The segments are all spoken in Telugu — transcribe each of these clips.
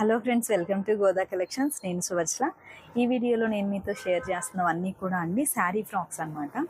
Hello friends welcome to Goda collections. నేను సువర్చల ఈ వీడియోలో నేను మీతో షేర్ చేస్తున్నవన్నీ కూడా అండి శారీ ఫ్రాక్స్ అనమాట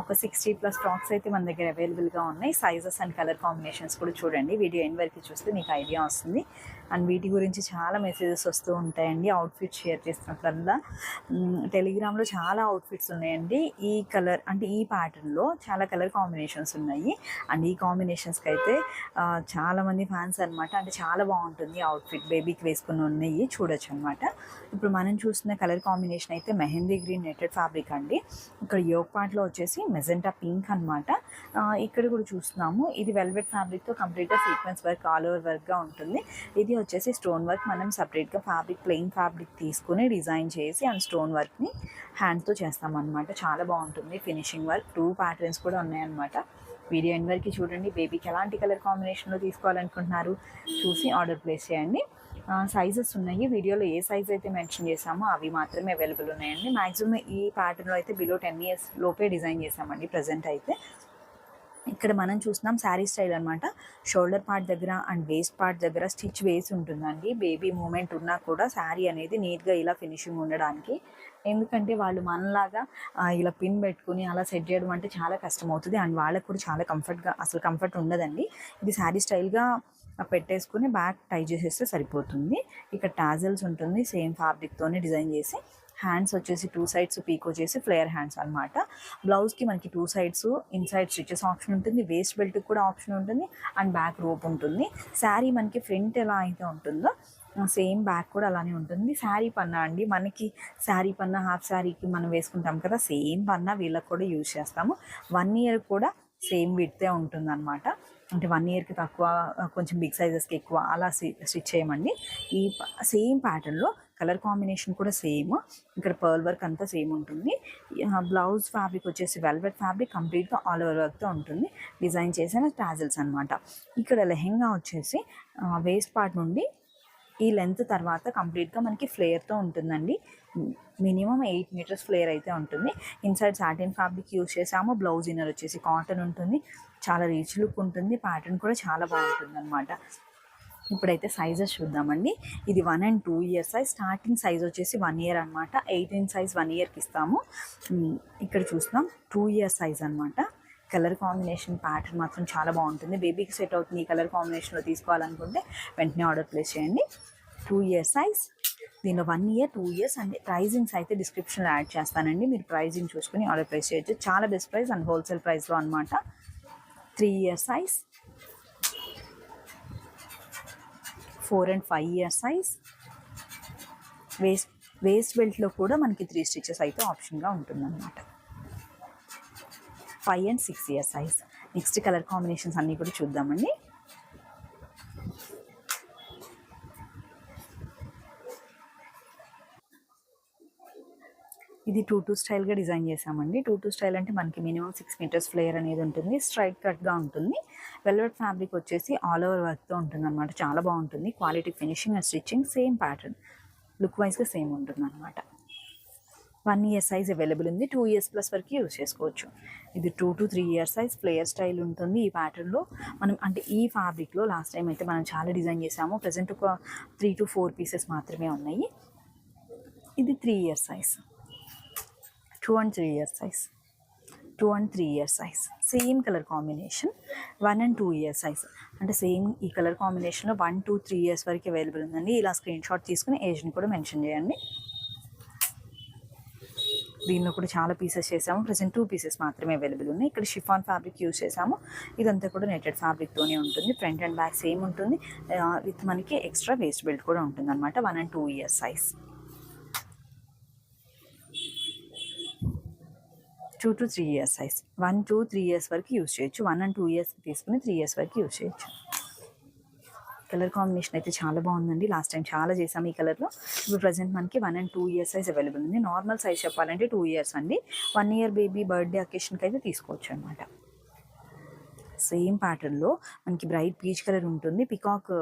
ఒక సిక్స్టీ ప్లస్ ఫ్రాక్స్ అయితే మన దగ్గర అవైలబుల్గా ఉన్నాయి. సైజెస్ అండ్ కలర్ కాంబినేషన్స్ కూడా చూడండి. వీడియో ఎండ్ వరకు చూస్తే మీకు ఐడియా వస్తుంది. అండ్ వీటి గురించి చాలా మెసేజెస్ వస్తూ ఉంటాయండి. అవుట్ఫిట్ షేర్ చేస్తున్నప్పుడల్లా టెలిగ్రామ్లో చాలా అవుట్ఫిట్స్ ఉన్నాయండి. ఈ కలర్ అంటే ఈ ప్యాటర్న్లో చాలా కలర్ కాంబినేషన్స్ ఉన్నాయి. అండ్ ఈ కాంబినేషన్స్కి అయితే చాలామంది ఫ్యాన్స్ అనమాట అంటే చాలా బాగుంటుంది అవుట్ఫిట్ బేబీ బేబీకి వేసుకుని ఉన్నాయి చూడొచ్చు అనమాట ఇప్పుడు మనం చూస్తున్న కలర్ కాంబినేషన్ అయితే మెహందీ గ్రీన్ నెట్టెడ్ ఫ్యాబ్రిక్ అండి. ఇక్కడ యోగ్ పార్ట్లో వచ్చేసి మెజెంటా పింక్ అనమాట ఇక్కడ కూడా చూస్తున్నాము. ఇది వెల్వెట్ ఫ్యాబ్రిక్తో కంప్లీట్గా సీక్వెన్స్ వర్క్ ఆల్ ఓవర్ వర్క్గా ఉంటుంది. ఇది వచ్చేసి స్టోన్ వర్క్ మనం సపరేట్గా ఫ్యాబ్రిక్ ప్లెయిన్ ఫ్యాబ్రిక్ తీసుకుని డిజైన్ చేసి అండ్ స్టోన్ వర్క్ని హ్యాండ్తో చేస్తామన్నమాట. చాలా బాగుంటుంది ఫినిషింగ్ వర్క్. టూ ప్యాటర్న్స్ కూడా ఉన్నాయన్నమాట. వీడియో ఎండ్ వరకు చూడండి. బేబీకి ఎలాంటి కలర్ కాంబినేషన్లో తీసుకోవాలనుకుంటున్నారు చూసి ఆర్డర్ ప్లేస్ చేయండి. సైజెస్ ఉన్నాయి. వీడియోలో ఏ సైజ్ అయితే మెన్షన్ చేసామో అవి మాత్రమే అవైలబుల్ ఉన్నాయండి. మ్యాక్సిమం ఈ ప్యాటర్న్లో అయితే బిలో టెన్ ఇయర్స్ లోపే డిజైన్ చేసామండి ప్రజెంట్ అయితే. ఇక్కడ మనం చూస్తున్నాం శారీ స్టైల్ అనమాట షోల్డర్ పార్ట్ దగ్గర అండ్ వేస్ట్ పార్ట్ దగ్గర స్టిచ్ వేసి ఉంటుందండి. బేబీ మూమెంట్ ఉన్నా కూడా శారీ అనేది నీట్గా ఇలా ఫినిషింగ్ ఉండడానికి. ఎందుకంటే వాళ్ళు మనలాగా ఇలా పిన్ పెట్టుకుని అలా సెట్ చేయడం అంటే చాలా కష్టం అవుతుంది అండ్ వాళ్ళకు కూడా చాలా కంఫర్ట్గా అసలు కంఫర్ట్ ఉండదండి. ఇది శారీ స్టైల్గా పెట్టేసుకుని బ్యాక్ టై చేసేస్తే సరిపోతుంది. ఇక్కడ టాజల్స్ ఉంటుంది. సేమ్ ఫ్యాబ్రిక్తోనే డిజైన్ చేసి హ్యాండ్స్ వచ్చేసి టూ సైడ్స్ పీకో చేసి ఫ్లేయర్ హ్యాండ్స్ అనమాట బ్లౌజ్కి మనకి two sides inside stitches option ఉంటుంది. వేస్ట్ బెల్ట్ కూడా ఆప్షన్ ఉంటుంది. అండ్ బ్యాక్ రోప్ ఉంటుంది. శారీ మనకి ఫ్రంట్ ఎలా అయితే ఉంటుందో సేమ్ బ్యాక్ కూడా అలానే ఉంటుంది. శారీ పన్నా అండి మనకి శారీ పన్నా హాఫ్ శారీకి మనం వేసుకుంటాం కదా సేమ్ పన్నా వీళ్ళకి కూడా యూజ్ చేస్తాము. వన్ ఇయర్ కూడా సేమ్ విడితే ఉంటుంది అనమాట అంటే వన్ ఇయర్కి తక్కువ కొంచెం బిగ్ సైజెస్కి ఎక్కువ అలా స్టిచ్ చేయమండి. ఈ సేమ్ ప్యాటర్న్లో కలర్ కాంబినేషన్ కూడా సేమ్ ఇక్కడ పర్ల్ వర్క్ అంతా సేమ్ ఉంటుంది. బ్లౌజ్ ఫ్యాబ్రిక్ వచ్చేసి వెల్వెట్ ఫ్యాబ్రిక్ కంప్లీట్గా ఆల్ ఓవర్ వర్క్తో ఉంటుంది. డిజైన్ చేసిన టాజిల్స్ అనమాట ఇక్కడ లెహెంగా వచ్చేసి వేస్ట్ పార్ట్ నుండి ఈ లెంత్ తర్వాత కంప్లీట్గా మనకి ఫ్లేయర్తో ఉంటుందండి. మినిమం ఎయిట్ మీటర్స్ ఫ్లేయర్ అయితే ఉంటుంది. ఇన్సైడ్ సాటిన్ ఫ్యాబ్రిక్ యూస్ చేసాము బ్లౌజ్ ఇన్నర్ వచ్చేసి కాటన్ ఉంటుంది. చాలా రీచ్ లుక్ ఉంటుంది. ప్యాటర్న్ కూడా చాలా బాగుంటుంది అనమాట ఇప్పుడైతే సైజెస్ చూద్దామండి. ఇది one and two year size. Starting size వచ్చేసి వన్ ఇయర్ అనమాట ఎయిటీన్ సైజ్ వన్ ఇయర్కి ఇస్తాము. ఇక్కడ చూస్తున్నాం. టూ ఇయర్ సైజ్ అనమాట కలర్ కాంబినేషన్ ప్యాటర్న్ మాత్రం చాలా బాగుంటుంది. బేబీకి సెట్ అవుతుంది ఈ కలర్ కాంబినేషన్లో తీసుకోవాలనుకుంటే వెంటనే ఆర్డర్ ప్లేస్ చేయండి. Two year size. దీనిలో one year two years and pricings అయితే డిస్క్రిప్షన్లో యాడ్ చేస్తానండి. మీరు ప్రైజింగ్ చూసుకుని ఆర్డర్ ప్లేస్ చేయొచ్చు. చాలా బెస్ట్ ప్రైస్ అండ్ హోల్సేల్ ప్రైస్లో అనమాట three year size. Four and five year size. Waist waist బెల్ట్లో కూడా మనకి త్రీ స్టిచెస్ అయితే ఆప్షన్గా ఉంటుందన్నమాట. Five and six year size. Next colour combinations అన్నీ కూడా చూద్దామండి. ఇది టూ టూ స్టైల్గా డిజైన్ చేసామండి టూ టూ స్టైల్ అంటే మనకి మినిమం సిక్స్ మీటర్స్ ఫ్లేయర్ అనేది ఉంటుంది. స్ట్రైట్ కట్గా ఉంటుంది. వెల్వెట్ ఫ్యాబ్రిక్ వచ్చేసి ఆల్ ఓవర్ వర్క్తో ఉంటుంది అనమాట చాలా బాగుంటుంది. Quality finishing and stitching same pattern. Look వైజ్గా సేమ్ ఉంటుంది అనమాట వన్ ఇయర్ సైజ్ అవైలబుల్ ఉంది. టూ ఇయర్స్ ప్లస్ వరకు యూజ్ చేసుకోవచ్చు. ఇది two to three years size flare style ఉంటుంది ఈ ప్యాటర్న్లో. మనం అంటే ఈ ఫ్యాబ్రిక్లో లాస్ట్ టైం అయితే మనం చాలా డిజైన్ చేసాము ప్రజెంట్ ఒక త్రీ టు ఫోర్ పీసెస్ మాత్రమే ఉన్నాయి. ఇది three years size. Two and three years size two and three years size same colour combination one and two years size అంటే సేమ్ ఈ కలర్ కాంబినేషన్లో వన్ టూ త్రీ ఇయర్స్ వరకు అవైలబుల్ ఉందండి. ఇలా స్క్రీన్ షాట్ తీసుకుని ఏజ్ని కూడా మెన్షన్ చేయండి. దీనిలో కూడా చాలా పీసెస్ చేసాము. ప్రజెంట్ టూ పీసెస్ మాత్రమే అవైలబుల్ ఉన్నాయి. ఇక్కడ షిఫాన్ ఫ్యాబ్రిక్ యూజ్ చేసాము. ఇదంతా కూడా నెటెడ్ ఫ్యాబ్రిక్తోనే ఉంటుంది. ఫ్రంట్ అండ్ బ్యాక్ సేమ్ ఉంటుంది. విత్ మనకి ఎక్స్ట్రా వేస్ట్ బెల్ట్ కూడా ఉంటుంది అనమాట one and two years size two to three years size one two three years వరకు యూస్ చేయొచ్చు. వన్ అండ్ టూ ఇయర్స్ తీసుకుని త్రీ ఇయర్స్ వరకు యూస్ చేయొచ్చు. కలర్ కాంబినేషన్ అయితే చాలా బాగుందండి. లాస్ట్ టైం చాలా చేసాము ఈ కలర్లో. ఇప్పుడు ప్రజెంట్ మనకి one and two years size available ఉంది. నార్మల్ సైజ్ చెప్పాలంటే టూ ఇయర్స్ అండి. వన్ ఇయర్ బేబీ బర్త్డే అకేషన్కి అయితే తీసుకోవచ్చు అనమాట సేమ్ ప్యాటర్న్లో మనకి బ్రైట్ పీచ్ కలర్ ఉంటుంది. పికాక్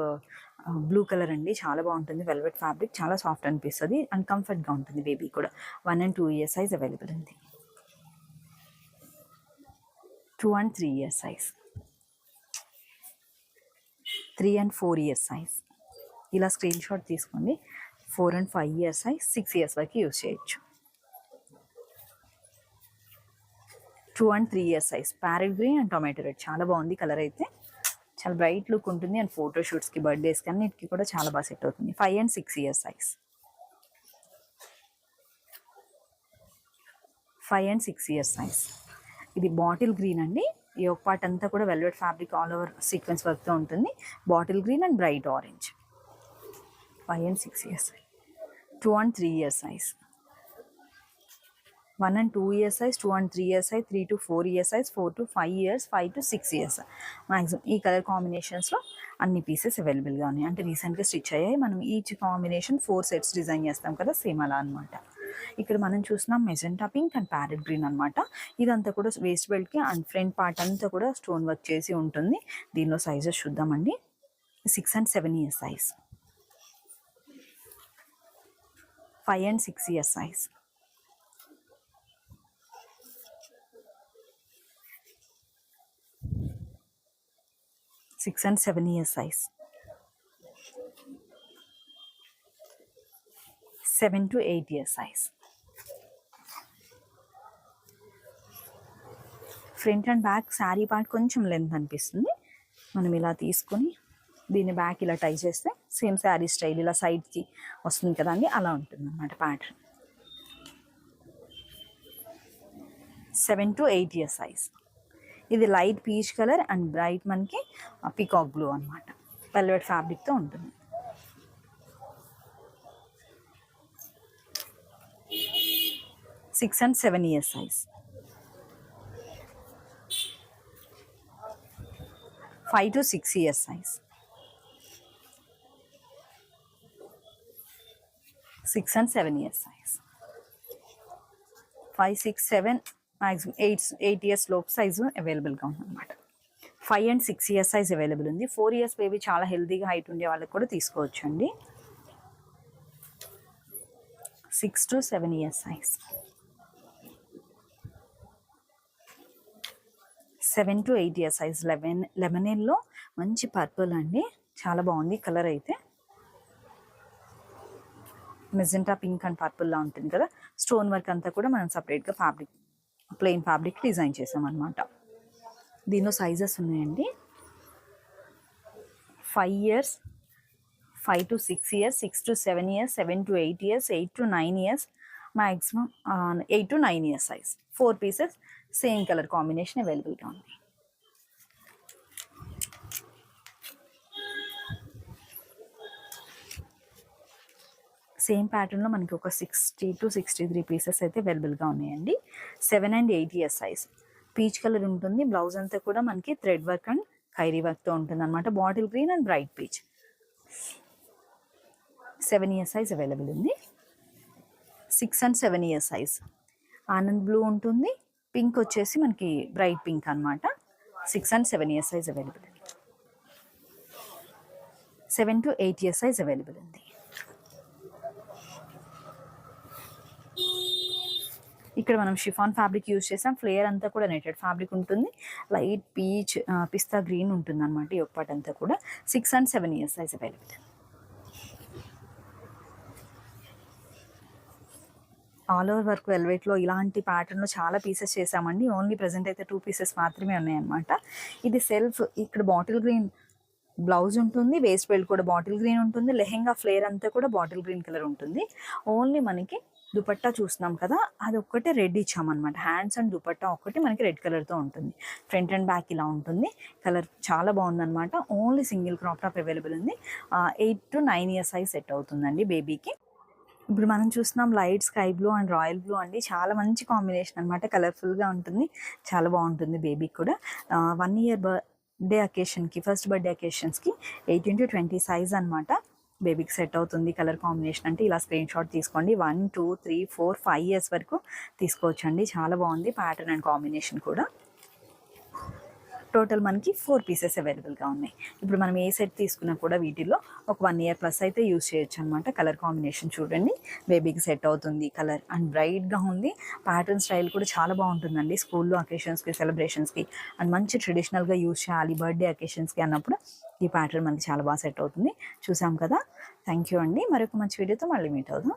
బ్లూ uh, కలర్ అండి. చాలా బాగుంటుంది. వెల్వెట్ ఫ్యాబ్రిక్ చాలా సాఫ్ట్ అనిపిస్తుంది. అండ్ కంఫర్ట్గా ఉంటుంది బేబీ కూడా. One and two years size available ఉంది. Two and three years size three and four years size ఇలా స్క్రీన్ షాట్ తీసుకోండి. Four and five years size six years వరకు యూజ్ చేయొచ్చు. Two and three years size parrot green and tomato red. చాలా బాగుంది కలర్ అయితే. చాలా బ్రైట్ లుక్ ఉంటుంది అండ్ ఫోటో షూట్స్కి బర్త్డేస్కి అన్నిటికీ కూడా చాలా బాగా సెట్ అవుతుంది. Five and six years size five and six years size ఇది బాటిల్ గ్రీన్ అండి. ఈ ఒక పార్ట్ అంతా కూడా velvet fabric all over sequence వర్క్తో ఉంటుంది. Bottle green and bright orange. Five and six years two and three years size one and two years size two and three years size three to four years size four to five years five to six years maximum ఈ కలర్ కాంబినేషన్స్లో అన్ని పీసెస్ అవైలబుల్గా ఉన్నాయి. అంటే రీసెంట్గా స్టిచ్ అయ్యాయి. మనం each combination four sets design చేస్తాం కదా సేమ్ అలా అనమాట ఇక్కడ మనం చూసినాం magenta pink and parrot green అనమాట ఇదంతా కూడా వేస్ట్ బెల్ట్కి అండ్ ఫ్రంట్ పార్ట్ అంతా కూడా స్టోన్ వర్క్ చేసి ఉంటుంది. దీనిలో సైజెస్ చూద్దామండి. Six and seven years size five and six years size six and seven years size seven to eight years size front and back sari part కొంచెం లెంత్ అనిపిస్తుంది. మనం ఇలా తీసుకొని దీన్ని బ్యాక్ ఇలా టై చేస్తే సేమ్ శారీ స్టైల్ ఇలా సైడ్కి వస్తుంది కదండి అలా ఉంటుంది అన్నమాట pattern seven to eight years size ఇది light peach colour and bright మనకి పికాక్ బ్లూ అనమాట వెల్వెట్ ఫ్యాబ్రిక్తో ఉంటుంది. Six and seven years size five to six years size six and seven years size five six seven maximum eight eight years లోపు సైజు అవైలబుల్గా ఉందన్నమాట. Five and six years size available ఉంది. ఫోర్ ఇయర్స్ బేబీ చాలా హెల్తీగా హైట్ ఉండే వాళ్ళకి కూడా తీసుకోవచ్చు అండి six to seven years size seven to eight years size eleven లెమనెల్లో మంచి పర్పుల్ అండి. చాలా బాగుంది కలర్ అయితే. మెజెంటా పింక్ అండ్ పర్పుల్లా ఉంటుంది కదా. స్టోన్ వర్క్ అంతా కూడా మనం సపరేట్గా ఫ్యాబ్రిక్ ప్లెయిన్ ఫ్యాబ్రిక్ డిజైన్ చేసాం అనమాట దీనిలో సైజెస్ ఉన్నాయండి. Five years five to six years six to seven years seven to eight years eight to nine years maximum eight to nine years size four pieces same colour combination అవైలబుల్గా ఉంది. సేమ్ ప్యాటర్న్లో మనకి ఒక sixty to sixty three pieces అయితే అవైలబుల్గా ఉన్నాయండి. Seven and eight years size. Peach colour ఉంటుంది. బ్లౌజ్ అంతా కూడా మనకి థ్రెడ్ వర్క్ అండ్ ఖైరీ వర్క్తో ఉంటుంది అనమాట bottle green and bright peach. Seven years size available ఉంది. Six and seven years size. Anand blue ఉంటుంది. పింక్ వచ్చేసి మనకి బ్రైట్ పింక్ అనమాట six and seven years size available seven to eight years size available ఉంది. ఇక్కడ మనం షిఫాన్ ఫ్యాబ్రిక్ యూజ్ చేసాం. ఫ్లేయర్ అంతా కూడా నెటెడ్ ఫ్యాబ్రిక్ ఉంటుంది. లైట్ పీచ్ పిస్తా గ్రీన్ ఉంటుంది అనమాట ఈ ఒక్కటి అంతా కూడా six and seven years size available all over work వెల్వెట్లో ఇలాంటి ప్యాటర్న్లో చాలా పీసెస్ చేసామండి ఓన్లీ ప్రజెంట్ అయితే టూ పీసెస్ మాత్రమే ఉన్నాయన్నమాట. ఇది సెల్ఫ్ ఇక్కడ బాటిల్ గ్రీన్ బ్లౌజ్ ఉంటుంది వేస్ట్ బెల్ట్ కూడా బాటిల్ గ్రీన్ ఉంటుంది లెహెంగా ఫ్లేర్ అంతా కూడా బాటిల్ గ్రీన్ కలర్ ఉంటుంది. ఓన్లీ మనకి దుపట్టా చూస్తున్నాం కదా అది ఒక్కటే రెడ్ ఇచ్చామన్నమాట. హ్యాండ్స్ అండ్ దుపట్టా ఒక్కటి మనకి రెడ్ కలర్తో ఉంటుంది. ఫ్రంట్ అండ్ బ్యాక్ ఇలా ఉంటుంది. కలర్ చాలా బాగుందన్నమాట. Only single crop top available ఉంది. Eight to nine years size set అవుతుందండి బేబీకి ఇప్పుడు మనం చూస్తున్నాం light sky blue and royal blue అండి. చాలా మంచి కాంబినేషన్ అనమాట కలర్ఫుల్గా ఉంటుంది. చాలా బాగుంటుంది బేబీకి కూడా. వన్ ఇయర్ బర్త్డే అకేషన్కి ఫస్ట్ బర్త్డే అకేషన్స్కి ఎయిటీన్ ఇంటూ ట్వంటీ సైజ్ అనమాట బేబీకి సెట్ అవుతుంది కలర్ కాంబినేషన్ అంటే ఇలా స్క్రీన్ షాట్ తీసుకోండి. One two three four five years వరకు తీసుకోవచ్చండి. చాలా బాగుంది. ప్యాటర్న్ అండ్ కాంబినేషన్ కూడా. టోటల్ మనకి ఫోర్ పీసెస్ అవైలబుల్గా ఉన్నాయి. ఇప్పుడు మనం ఏ సెట్ తీసుకున్నా కూడా వీటిలో ఒక వన్ ఇయర్ ప్లస్ అయితే యూస్ చేయొచ్చు అనమాట కలర్ కాంబినేషన్ చూడండి. బేబీకి సెట్ అవుతుంది. కలర్ అండ్ బ్రైట్గా ఉంది. ప్యాటర్న్ స్టైల్ కూడా చాలా బాగుంటుందండి. స్కూల్లో అకేషన్స్కి సెలబ్రేషన్స్కి అండ్ మంచి ట్రెడిషనల్గా యూస్ చేయాలి. బర్త్డే అకేషన్స్కి అన్నప్పుడు ఈ ప్యాటర్న్ మనకి చాలా బాగా సెట్ అవుతుంది. చూసాం కదా? థ్యాంక్ యూ అండి. మరొక మంచి వీడియోతో మళ్ళీ మీట్ అవుదాం.